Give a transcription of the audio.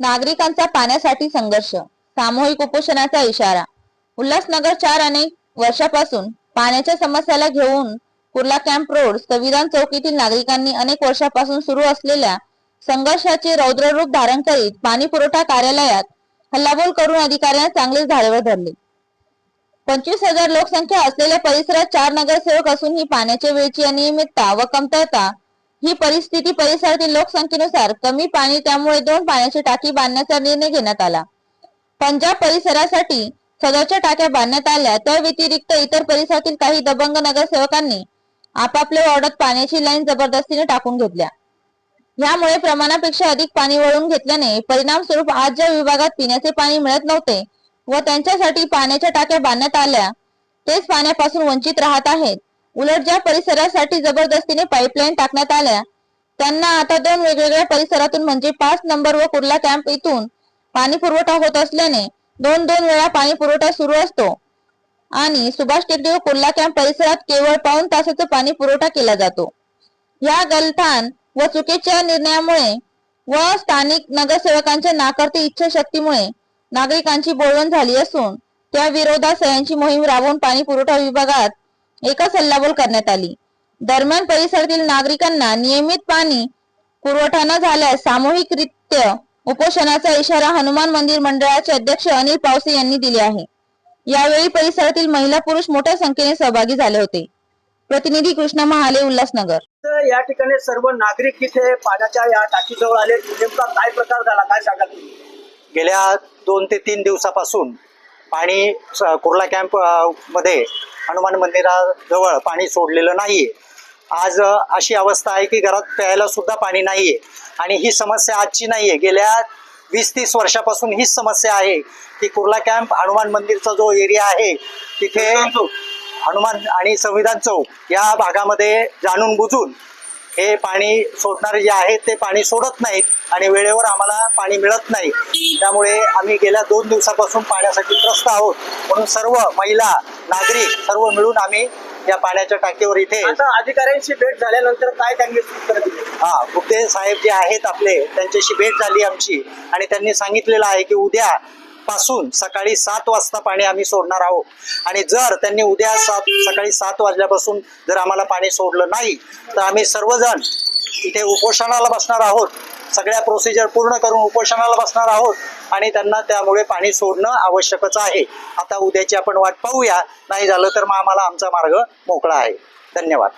नागरिकांचा पाण्यासाठी संघर्ष सामूहिक उपोषणाचा इशारा. उल्हासनगर चार अनेक वर्षापासून पाण्याच्या समस्याला घेऊन कुर्ला कॅम्प रोड संविधान चौकीतील नागरिकांनी अनेक वर्षापासून सुरू असलेल्या संघर्षाचे रौद्र रूप धारण करीत पाणी पुरवठा कार्यालयात हल्लाबोल करून अधिकाऱ्यांना चांगलेच धारेवर धरले. पंचवीस हजार लोकसंख्या असलेल्या परिसरात चार नगरसेवक असूनही पाण्याच्या वेळची अनियमितता व कमतरता ही परिस्थिती परिसरातील लोकसंख्येनुसार कमी पाणी त्यामुळे दोन पाण्याची टाकी बांधण्याचा निर्णय घेण्यात आला. पंजाब परिसरासाठी सदरच्या टाक्या बांधण्यात आल्या त्या व्यतिरिक्त इतर परिसरातील काही दबंग नगरसेवकांनी आपापल्या वॉर्डात पाण्याची लाईन जबरदस्तीने टाकून घेतल्या. यामुळे प्रमाणापेक्षा अधिक पाणी वळून घेतल्याने परिणाम स्वरूप आज ज्या विभागात पिण्याचे पाणी मिळत नव्हते व त्यांच्यासाठी पाण्याच्या टाक्या बांधण्यात आल्या तेच पाण्यापासून वंचित राहत आहेत. उलट ज्या परिसरासाठी जबरदस्तीने पाईपलाईन टाकण्यात आल्या. त्यांना आता दोन वेगवेगळ्या परिसरातून म्हणजे पाच नंबर व कुर्ला कॅम्प इथून पाणी पुरवठा होत असल्याने दोन दोन वेळा पाणी पुरवठा सुरू असतो. आणि सुभाष टेकडी व कुर्ला कॅम्प परिसरात केवळ पाऊन तासाचा पाणी पुरवठा केला जातो. या गलथान व चुकीच्या निर्णयामुळे व स्थानिक नगरसेवकांच्या नाकारती इच्छाशक्तीमुळे नागरिकांची बोलवण झाली असून त्या विरोधात सह्यांची मोहीम राबवून पाणी पुरवठा विभागात एकच हल्लाबोल करण्यात आली. दरम्यान परिसरातील नागरिकांना नियमित पाणी पुरवठा न झाल्यास सामूहिकरित्या उपोषणाचा इशारा हनुमान मंदिर मंडळाचे अध्यक्ष अनिल पावसे यांनी दिले आहे. यावेळी परिसरातील महिला पुरुष मोठ्या संख्येने सहभागी झाले होते. प्रतिनिधी कृष्ण महाले उल्हासनगर. तर या ठिकाणी सर्व नागरिक इथे पाण्याच्या या टाकीजवळ आले. नेमका काय प्रकार झाला? काय सांगाल तुम्ही? गेल्या दोन ते तीन दिवसापासून पाणी कुर्ला कॅम्पमध्ये हनुमान मंदिराजवळ पाणी सोडलेलं नाहीये. आज अशी अवस्था आहे की घरात प्यायला सुद्धा पाणी नाहीये. आणि ही समस्या आजची नाहीये. गेल्या वीस तीस वर्षापासून हीच समस्या आहे की कुर्ला कॅम्प हनुमान मंदिरचा जो एरिया आहे तिथे हनुमान आणि संविधान चौक या भागामध्ये जाणून बुजून हे पाणी सोडणारे जे आहेत ते पाणी सोडत नाहीत आणि वेळेवर आम्हाला पाणी मिळत नाही. त्यामुळे आम्ही गेल्या दोन दिवसापासून पाण्यासाठी त्रस्त आहोत. म्हणून सर्व महिला नागरिक सर्व मिळून आम्ही या पाण्याच्या टाकीवर इथे अधिकाऱ्यांशी भेट झाल्यानंतर काय त्यांनी हा गुप्ते साहेब जे आहेत आपले त्यांच्याशी भेट झाली आमची. आणि त्यांनी सांगितलेलं आहे की उद्या पासून सकाळी सात वाजता पाणी आम्ही सोडणार आहोत. आणि जर त्यांनी उद्या सात सकाळी सात वाजल्यापासून जर आम्हाला पाणी सोडलं नाही तर आम्ही सर्वजण इथे उपोषणाला बसणार आहोत. सगळ्या प्रोसिजर पूर्ण करून उपोषणाला बसणार आहोत आणि त्यांना त्यामुळे पाणी सोडणं आवश्यकच आहे. आता उद्याची आपण वाट पाहूया. नाही झालं तर मग आम्हाला आमचा मार्ग मोकळा आहे. धन्यवाद.